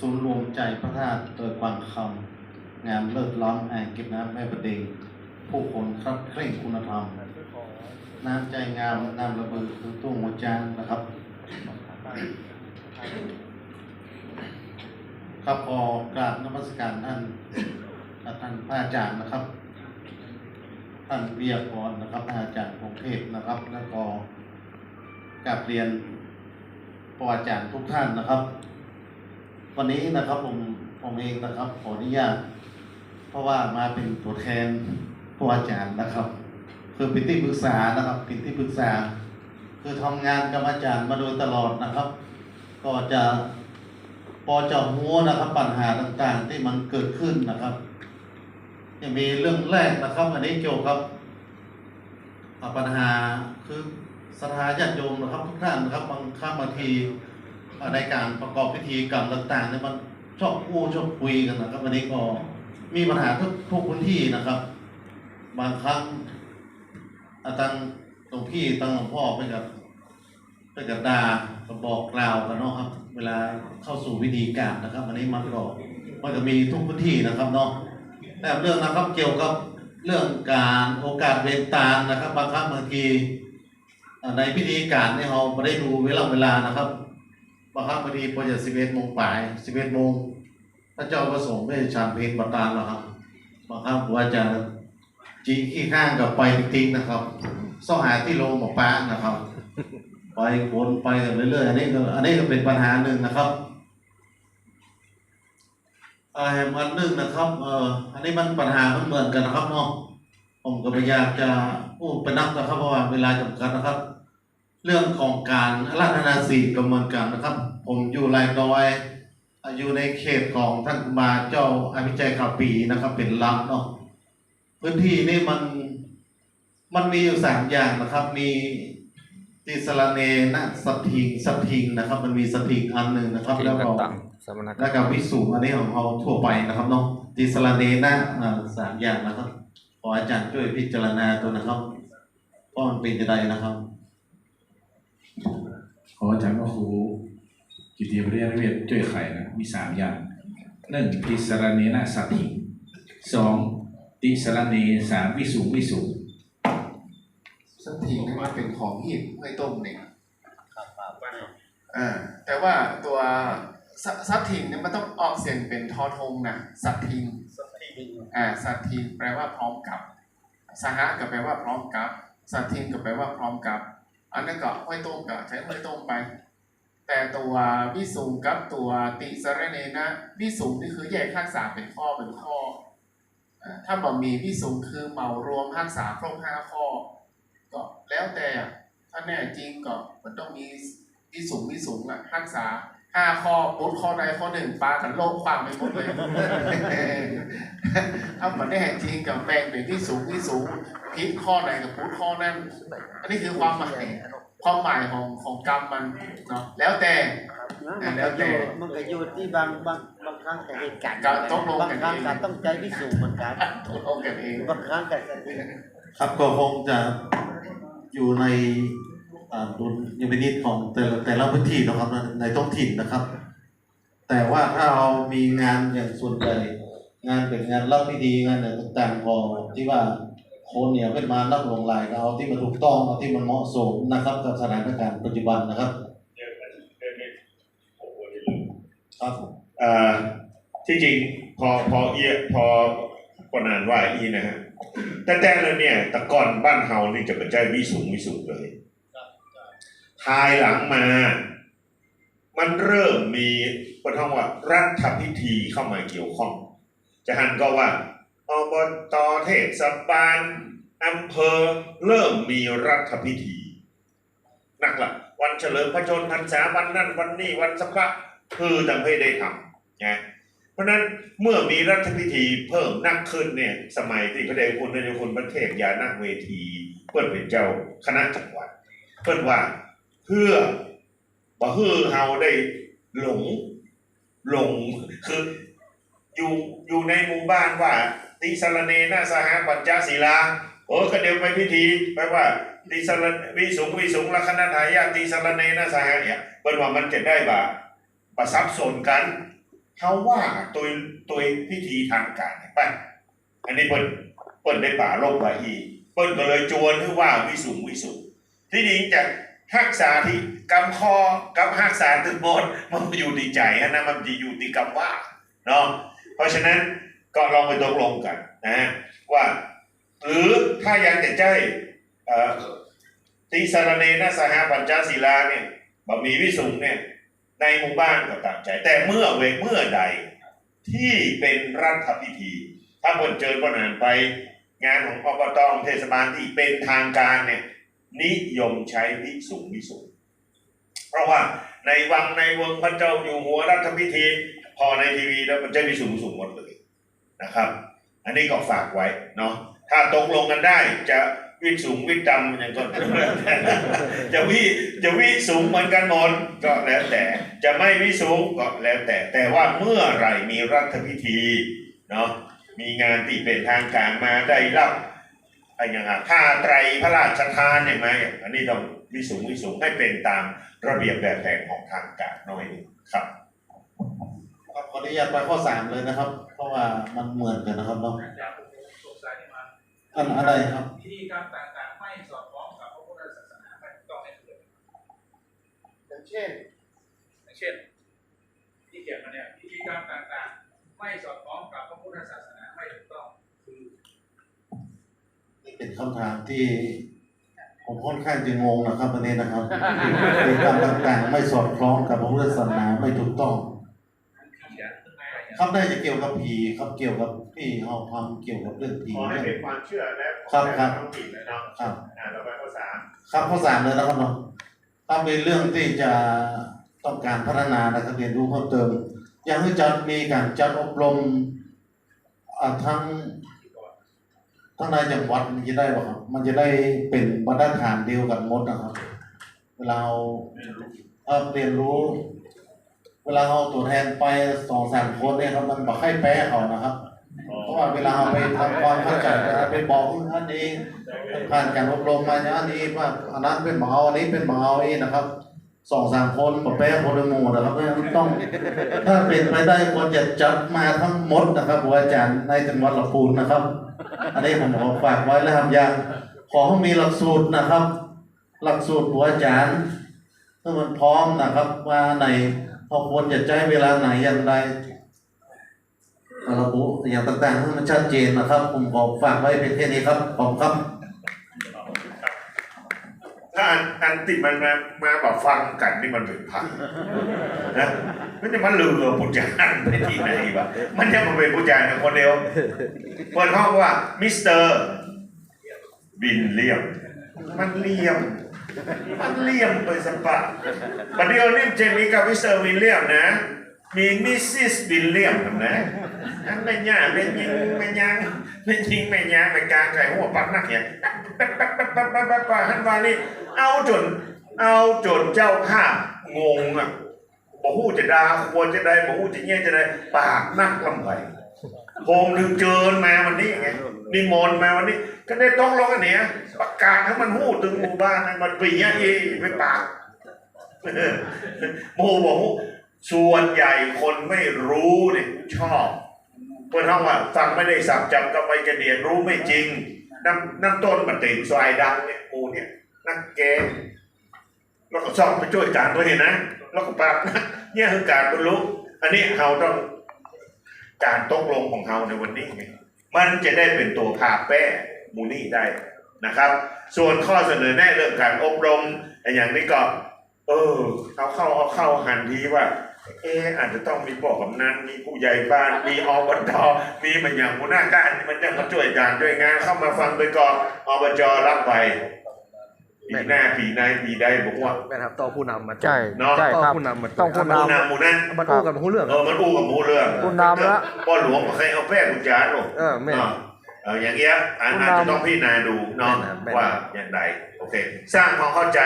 ศูนย์รวมใจพระธาตุโดยกวางคำงานเลิศล้อมอ่งเก็บน้ำแม่ประเดงผู้คนครับเคร่งคุณธรรม น้ำใจงามน้ำระเบิดคือตุ้งหัวจานนะครับ ครับขอกราบนมัสการท่านท่านพระอาจารย์นะครับ ท่านวิทยกรนะครับพระอาจารย์พงเทพนะครับ แล้วก็กราบเรียนปอาจารย์ทุกท่านนะครับ วันนี้นะครับผมผมเองนะครับขออนุญาตเพราะว่ามาเป็นตัวแทนผู้อาจารย์นะครับ คือเป็นที่ปรึกษานะครับเป็นที่ปรึกษา คือทำงานกับอาจารย์มาโดยตลอดนะครับ ก็จะพอจะหัวนะครับปัญหาต่างๆ ที่มันเกิดขึ้นนะครับยังมีเรื่องแรกนะครับ อันนี้เกี่ยวกับปัญหาคือสถาญาติโยมนะครับทุกท่านนะครับบางครั้งบางที ในการประกอบพิธีกรรมต่างๆเนี่ยมันชอบพูดชอบคุยกันนะครับวันนี้ก็มีปัญหาทุกทุกพื้นที่นะครับ บางครั้งอาตังหลวงพี่ตังหลวงพ่อไปกับไปกับดาก็บอกกล่าวกันเนาะครับ เวลาเข้าสู่วิธีการนะครับอันนี้มันก็มันก็มีทุกพื้นที่นะครับเนาะแต่เรื่องนะครับเกี่ยวกับเรื่องการโอกาสเวรตานะครับ บางครั้งบางทีในพิธีการเนี่ยเราไม่ได้ดูเวลาเวลานะครับ บางครั้งบางทีพอจะสิบเอ็ดโมงป่ายสิบเอ็ดโมงพระเจ้าประสงค์ไม่ฉันเพลงประทานหรอกครับบางครั้งว่าจะจีขี้ข้างกับไปติ๊กๆนะครับซ่อหาที่โรงหมอป้านะครับ ไปวนไปเรื่อยๆอันนี้ก็อันนี้ก็เป็นปัญหาหนึ่งนะครับอ่ามันหนึ่งนะครับเอ่ออันนี้มันปัญหามันเหมือนกันนะครับเนาะผมก็ไม่อยากจะพูดไปนักนะครับเพราะว่าเวลาจำกัดนะครับ เรื่องของการรัตนาสีก็เหมือนกันนะครับ ผมอยู่รายดอยอ่าอยู่ในเขตของท่านครูบาเจ้าอภิชัยข่าวปีนะครับ เป็นลำเนาะพื้นที่นี่มันมันมีอยู่สามอย่างนะครับ มีติสลาเนนะสัตทิงสัตทิงนะครับ มันมีสัตทิงอันหนึ่งนะครับที่แล้วกัก็นตังสมณะแล้วก็วิสุอันนี้ของเราทั่วไปนะครับเนาะติสลาเนนะอ่าสามอย่างนะครับขออาจารย์ช่วยพิจารณาตัวนะครับว่ามันเป็นยังไงนะครับ ขออาจารย์พระครูกิติปริยเวทช่วยไขนะมีสามอย่างหนึ่งติสรเนนะสัตถิสองติสรเนสามวิสุงวิสุงสักทีนี่มันเป็นของหีบไม่ต้มเนี่ยอ่าแต่ว่าตัวสัสัตถิงเนี่ยมันต้องออกเสียงเป็นทอทงนะสัตถิงอ่าสัตถิงแปลว่าพร้อมกับ สหะก็แปลว่าพร้อมกับ สัตถิงก็แปลว่าพร้อมกับ อันนั้นก็ห้อยต้มก็ใช้ห้อยต้มไป แต่ตัววิสุงกับตัวติสระเนนะวิสุงนี่คือแยกทักษะเป็นข้อเป็นข้อ ถ้าบอกมีวิสุงคือเหมารวมทักษะครบห้าข้อ ก็แล้วแต่ถ้าแน่จริงก็มันต้องมีวิสุงวิสุงละรักษา ห้าข้อปุ๊บข้อใดข้อหนึ่งปากันโลกฟังไปหมดเลยถ้ามันแน่จริงกับแบ่งเป็นที่สูงที่สูงพิษข้อใดกับปุ๊บข้อนั้น อันนี้คือความหมายความหมายของของกรรมมันเนาะแล้วแต่มันก็อยู่มันก็อยู่ที่บางบางบางครั้งแต่เหตุการณ์ก็ต้องลงบางกันครั้งเองก็ต้องใจพิสูจน์เหมือนกันตกลงกันเองบางครั้งก็จะครับก็คงจะอยู่ในอ่า ดุลยพินิจของแต่ละแต่ละพื้นที่นะครับในท้องถิ่นนะครับ แต่ว่าถ้าเรามีงานอย่างส่วนใหญ่งานเป็นงานรับพิธีงานอะไรต่างๆพอที่ว่าคนเนี่ยขึ้นมารับลงลายก็เอาที่มันถูกต้องเอาที่มันเหมาะสมนะครับกับสถานการณ์ปัจจุบันนะครับครับอ่าที่จริงพอพอเอียพอปนานว่าอีนะฮะแต่แต่แล้วเนี่ยแตะก่อนบ้านเฮานี่จะเป็นใจวิสุงวิสุงเลย ภายหลังมา มันเริ่มมีประท้องว่ารัฐพิธีเข้ามาเกี่ยวข้อง จะหันก็ว่าอบตเทศบาลอำเภอเริ่มมีรัฐพิธีนักละวันเฉลิมพระชนมพรรษาวันนั้นวันนี้วันสักพระคือจำให้ได้ทำนะเพราะนั้นเมื่อมีรัฐพิธีเพิ่มนักขึ้นเนี่ยสมัยที่พระเดชคุณพระเดชคุณพระเทพยานาเวที เพื่อนเป็นเจ้าคณะจังหวัด เพื่อนว่า เพื่อบ่ฮือเฮาได้หลง หลงคืออยู่อยู่ในหมู่บ้านว่าติสรเนนาสหปัญจศีลาโอ้ก็เดี๋ยวไปพิธีแปลว่าติสรวิสุงวิสุงลัคนาทายาติสรเนนาสหเนี่ยเปิ้นว่ามันจะได้บ่าประซับสนกันเขาว่าตัวตัวพิธีทางการไปอันนี้เปิ้นเปิ้นได้ป่าโลกไว้อีเปิ้นก็เลยจวนที่ว่าวิสุงวิสุงที่นี้จาก ฮักษาที่กำคอกับฮักษาตึกบนมันอยู่ที่ใจนะมันจะอยู่ที่กำว่าเนาะเพราะฉะนั้นก็ลองไปตกลงกันนะฮะว่า หรือถ้ายังจะใจอ่อติสารเนนะสหปัญจศีลาเนี่ยบะมีวิสุงเนี่ยในหมู่บ้านก็ตามใจ แต่เมื่อเวเมื่อใดที่เป็นรัฐพิธี ถ้าคนเจอคนอ่านไปงานของอบตเทศบาลที่เป็นทางการเนี่ย นิยมใช้วิสุงวิสุงเพราะว่าในวังในเวงพระเจ้าอยู่หัวรัฐพิธี พอในทีวีแล้วมันจะวิสุงสุงหมดเลยนะครับ อันนี้ก็ฝากไว้เนาะถ้าตกลงกันได้จะวิสูงวิดำอย่างก็จะวิจะวิสูงเหมือนกันหมดก็แล้วแต่จะไม่วิสูงก็แล้วแต่ แต่ว่าเมื่อไหรมีรัฐพิธีเนาะมีงานที่เป็นทางการมาได้รับ อะไรอย่างเงี้ยผ้าไตรพระราชทานอย่างไรอันนี้ต้องวิสูงวิสูงให้เป็นตามระเบียบแบบแผนของทางการหน้อยหนึ่งครับครับขออนุญาตไปข้อสามเลยนะครับ เพราะว่ามันเหมือนกันนะครับเนาะอาจารย์ผมสงสัยมาอันอะไรครับพิธีกรรมต่างๆไม่สอดคล้องกับพระพุทธศาสนาไม่ถูกต้องให้เกิดอย่างเช่นอย่างเช่น ที่เขียนมาเนี่ยพิธีกรรมต่างๆ ไม่สอดคล้องกับพระพุทธศาสนาไม่ถูกต้องคือ นี่ เป็นคำถามที่ ผมค่อนข้างจะงงนะครับประเด็นนะครับกิจกรรมต่างๆ ไม่สอดคล้องกับพระพุทธศาสนาไม่ถูกต้องผีอะข้างในอะไรครับน่าจะเกี่ยวกับผีครับเกี่ยวกับที่เราทำเกี่ยวกับเรื่องผีขอให้เรื่องเป็นความเชื่อและครับครับท้องถิ่นนะเนาะครับอ่าต่อไปข้อสามครับข้อสามเลยนะครับเนาะถ้าเป็นเรื่องที่จะต้องการพัฒนานะครับเรียนรู้เพิ่มเติม อยากให้จัดมีการจัดอบรมอ่าทั้ง ทั้งในจังหวัดมันจะได้ป่ะครับ มันจะได้เป็นบรรทัดฐานเดียวกันหมดนะครับ เวลาเราเอ่อเรียนรู้ เวลาเราตัวแทนไปสองสามคนเนี่ยครับมันบอกให้แป้เขานะครับ เพราะว่าเวลาเราไปทำความเข้าใจไปบอกอันนี้ผ่านการอบรมมาอย่างนี้ว่าอันนั้นเป็นหมออันนี้เป็นหมอเองนะครับสองสามคนบอกแป้คนละหมู่นะครับเพราะฉะนั้นต้อง ถ้าเป็นไปได้ควรจะจัดมาทั้งหมดนะครับอาจารย์ในจังหวัดลำพูนนะครับ อันนี้ผมขอฝากไว้แล้วครับอย่างขอให้มีหลักสูตรนะครับ หลักสูตรหัวอาจารย์ถ้ามันพร้อมนะครับว่าในพอควรจะใช้เวลาไหนอย่างไรระบุอย่างต่างๆให้มันชัดเจนนะครับ ผมขอฝากไว้เป็นแค่นี้ครับขอบคุณครับ อันอันติมันมามาแบบฟังกันนี่มันเป็นพันนะมันจะมาลือผู้จารไปที่ไหนวะมันจะมาเป็นผู้จารคนเดียวเปิดห้องว่ามิสเตอร์บินเลียม มันเลี่ยม มันเลี่ยมไปสปะประเดี๋ยวนี้จะมีกับมิสเตอร์วิลเลียมนะ มีมิสซิสวิลเลียมนะอันไม่ย่ากไม่ยิงไม่ยังไม่ยิงไม่ยางไม่กลางไก่หัวปักนักเนี่ยปักปักปักปักปักปักปักฮันวานี่เอาจน เอาจนเจ้าภางงอะบอกหูจะดาควรจะได้บอกหูจะเงี้ยจะได้ปากนักลำไปโฮมถึงเจิญมาวันนี้ไงนิมนต์มาวันนี้ ก็ได้ต้องร้องอันเนี้ยประกาศให้มันหู้ถึงหมู่บ้านมันปีเงี้ยเอไม่ปากโมบอกหู ส่วนใหญ่คนไม่รู้เนี่ยชอบ เพื่อนท้งว่าฟังไม่ได้สับจำก็ไปกระเดียนรู้ไม่จริง น้ำน้ำต้นมันติดสายดังเนี่ยหมูเนี่ย นักเกมแล้วก็ซ่องไปช่วยการตัวเห็นนะ แล้วก็ปรับนะเนี่ยคือการบรรลุอันนี้เราต้องการตกลงของเราในวันนี้ไงมันจะได้เป็นตัวพาแป้มูนี่ได้นะครับ ส่วนข้อเสนอแนะเรื่องการอบรมอย่างนี้ก็ เออเอาเข้าเอาเข้าหันทีว่า เอออาจจะต้องมีบอกกำนันมีผู้ใหญ่บ้านมีอบตมีมันอย่างหัวหน้าการมันจะมาช่วยการช่วยงานเข้ามาฟังไปก่อนอบจรับไปปีหน้าปีไหนปีใดบอกว่าแม่นครับต้องผู้นำมาใช่เนาะใช่ต้องครับผู้นำมาต้องผู้หมูนำหมูนั้นมันอู้กันผู้เรื่องเออมันอู้กับหมูเรื่องผู้นำละพ่อหลวงมาใครเอาแป้งกุญจานหรอกเออแม่นเนาะเอออย่างเงี้ยอาจอาจจะต้องพิจารณาดูเนาะแม่นแม่นว่าอย่างไรโอเค สร้างความเข้าใจ